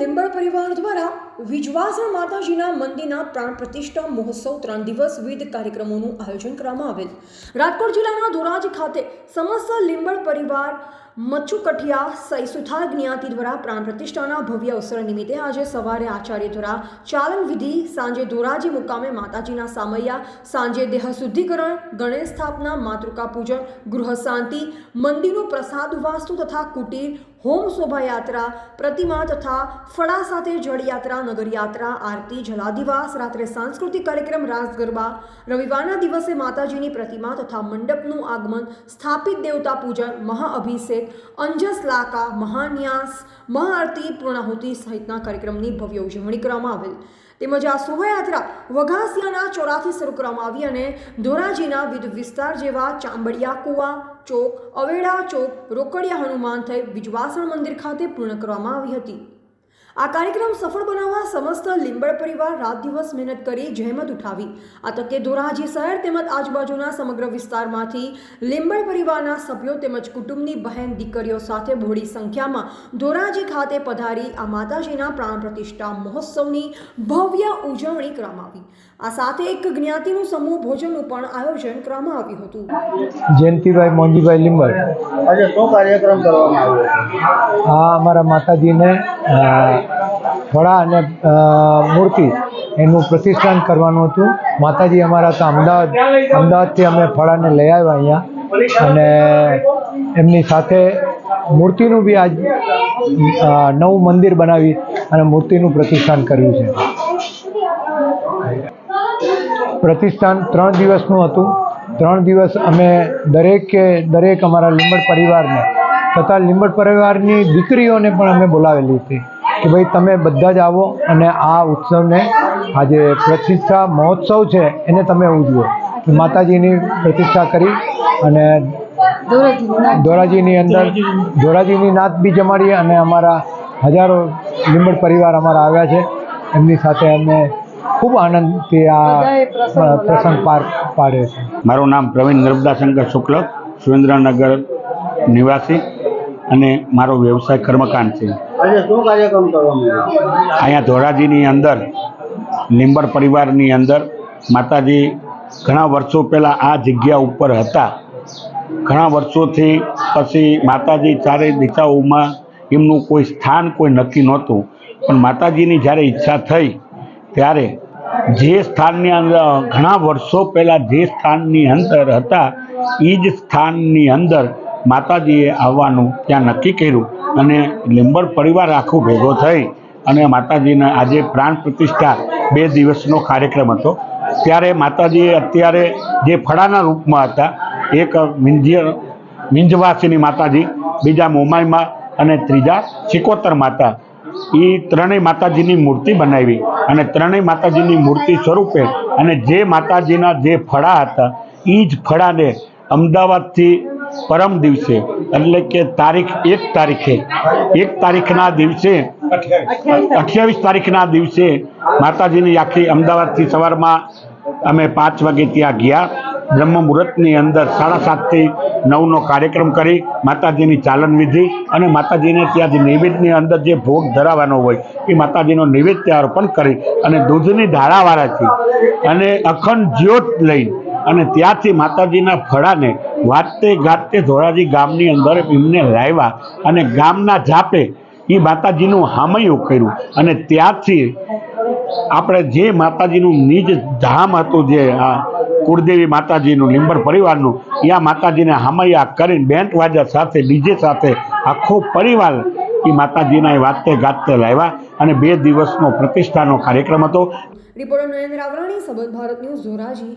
લીંબડ પરિવાર દ્વારા વિજવાસણ માતાજીના મંદિરના પ્રાણ પ્રતિષ્ઠા મહોત્સવ ત્રણ દિવસ વિવિધ કાર્યક્રમોનું આયોજન કરવામાં આવેલ. રાજકોટ જિલ્લાના ધોરાજી ખાતે સમસ્ત લીંબડ પરિવાર મચ્છુ કઠિયા સઈ સુથાર જ્ઞાતિ દ્વારા પ્રાણ પ્રતિષ્ઠાના ભવ્ય અવસર નિમિત્તે આજે સવારે આચાર્ય દ્વારા ચાલન વિધિ સાંજે ધોરાજી મુકામે માતાજીના સામૈયા, સાંજે દેહ શુદ્ધિકરણ, ગણેશ સ્થાપના, માતૃકા પૂજન, ગૃહ શાંતિ, મંદિરનો પ્રસાદ, વાસ્તુ તથા કુટીર, હોમ શોભાયાત્રા, પ્રતિમા તથા ફળા સાથે જળયાત્રા, નગરયાત્રા, આરતી, જલાદિવાસ, રાત્રે સાંસ્કૃતિક કાર્યક્રમ રાસ ગરબા રવિવારના દિવસે માતાજીની પ્રતિમા તથા મંડપનું આગમન, સ્થાપિત દેવતા પૂજન મહાઅભિષેક અંજસ લાકા મહાન્યાસ, મહાઆરતી, પૂર્ણાહુતિ સહિતના કાર્યક્રમની ભવ્ય ઉજવણી કરવામાં આવેલ. તેમજ આ શોભાયાત્રા વઘાસિયાના ચોરાથી શરૂ કરવામાં આવી અને ધોરાજીના વિવિધ વિસ્તાર જેવા ચાંબડિયા, કુવા, ચોક, અવેડા ચોક, રોકડિયા હનુમાન થઈ વિજવાસણ મંદિર ખાતે પૂર્ણ કરવામાં આવી હતી. આ કાર્યક્રમ સફળ બનાવવા સમસ્ત લીંબડ પરિવાર રાત દિવસ મહેનત કરી જહેમત ઉઠાવી. આ તકે ધોરાજી શહેર તેમજ આજુબાજુના સમગ્ર વિસ્તારમાંથી લીંબડ પરિવારના સભ્યો તેમજ કુટુંબની બહેન દીકરીઓ સાથે બહોળી સંખ્યામાં ધોરાજી ખાતે પધારી આ માતાજીના પ્રાણ પ્રતિષ્ઠા મહોત્સવની ભવ્ય ઉજવણી કરવામાં આવી. આ સાથે એક જ્ઞાતિનું સમૂહ ભોજનનું પણ આયોજન કરવામાં આવ્યું હતું. જયંતિભાઈ મોંજીભાઈ લીંબર આજે શું કાર્યક્રમ કરવામાં આવ્યો હા અમારા માતાજીને વડા અને મૂર્તિ એનું પ્રતિષ્ઠાન કરવાનું હતું. માતાજી અમારા તો અમદાવાદ, અમદાવાદથી અમે ફળાને લઈ આવ્યા અહીંયા. અને એમની સાથે મૂર્તિનું બી આજ નવું મંદિર બનાવી અને મૂર્તિનું પ્રતિષ્ઠાન કર્યું છે. પ્રતિષ્ઠાન ત્રણ દિવસનું હતું. ત્રણ દિવસ અમે દરેકે દરેક અમારા લીંબડ પરિવારને તથા લીંબડ પરિવારની દીકરીઓને પણ અમે બોલાવેલી હતી કે ભાઈ તમે બધા જ આવો અને આ ઉત્સવને આજે પ્રતિષ્ઠા મહોત્સવ છે એને તમે ઉજવો માતાજીની પ્રતિષ્ઠા કરી અને ધોરાજીની અંદર ધોરાજીની નાત બી જમાડી અને અમારા હજારો લીંબડ પરિવાર અમારા આવ્યા છે. એમની સાથે અમે ખૂબ આનંદથી આ પ્રસંગ પાર પાડ્યો છે. મારું નામ પ્રવીણ નર્મદાશંકર શુક્લ સુરેન્દ્રનગર નિવાસી અને મારો વ્યવસાય કર્મકાંડ છે. અહીંયા ધોરાજીની અંદર લીંબર પરિવારની અંદર માતાજી ઘણા વર્ષો પહેલાં આ જગ્યા ઉપર હતા. ઘણા વર્ષોથી પછી માતાજી ચારે દિશાઓમાં એમનું કોઈ સ્થાન કોઈ નક્કી નહોતું. પણ માતાજીની જ્યારે ઈચ્છા થઈ ત્યારે જે સ્થાનની અંદર ઘણા વર્ષો પહેલાં જે સ્થાનની અંદર હતા એ જ સ્થાનની અંદર માતાજીએ આવવાનું ત્યાં નક્કી કર્યું અને લીંબર પરિવાર આખું ભેગો થઈ અને માતાજીના આજે પ્રાણ પ્રતિષ્ઠા બે દિવસનો કાર્યક્રમ હતો. ત્યારે માતાજીએ અત્યારે જે ફળાના રૂપમાં હતા, એક મિંજ્ય, મિંજવાસીની માતાજી, બીજા મોમાઈમાં અને ત્રીજા ચિકોતર માતા એ ત્રણેય માતાજીની મૂર્તિ બનાવી અને ત્રણેય માતાજીની મૂર્તિ સ્વરૂપે અને જે માતાજીના જે ફળા હતા એ જ ફળાને અમદાવાદથી પરમ દિવસે એટલે કે તારીખ એક તારીખે એક તારીખના દિવસે અઠ્યાવીસ તારીખના દિવસે માતાજીની આખી અમદાવાદથી સવારમાં અમે પાંચ વાગે ત્યાં ગયા. બ્રહ્મ મુહૂર્તની અંદર સાડા સાતથી નવનો કાર્યક્રમ કરી, માતાજીની ચાલન વિધિ અને માતાજીને ત્યાં જે નૈવેદ્યની અંદર જે ભોગ ધરાવવાનો હોય, એ માતાજીનો નૈવેદ્ય અર્પણ કરી અને દૂધની ધારાવાળાથી અને અખંડ જ્યોત લઈ અને ત્યાંથી માતાજીના ફળાને વાતે ગાતે ધોરાજી ગામની અંદર એમને લાવ્યા અને ગામના જાપે એ માતાજીનું હામયું કર્યું અને ત્યાંથી આપણે જે માતાજીનું નિજ ધામ હતું જે આ કુળદેવી માતાજીનું, લીંબર પરિવારનું ત્યાં માતાજીને હામૈયા કરીને બેન્ટ વાજા સાથે ડીજે સાથે આખો પરિવાર એ માતાજીના એ વાતે ગાતે લાવ્યા અને બે દિવસનો પ્રતિષ્ઠાનો કાર્યક્રમ હતો. Reporter Narendra Avrani Sabad Bharat news, Dhoraji.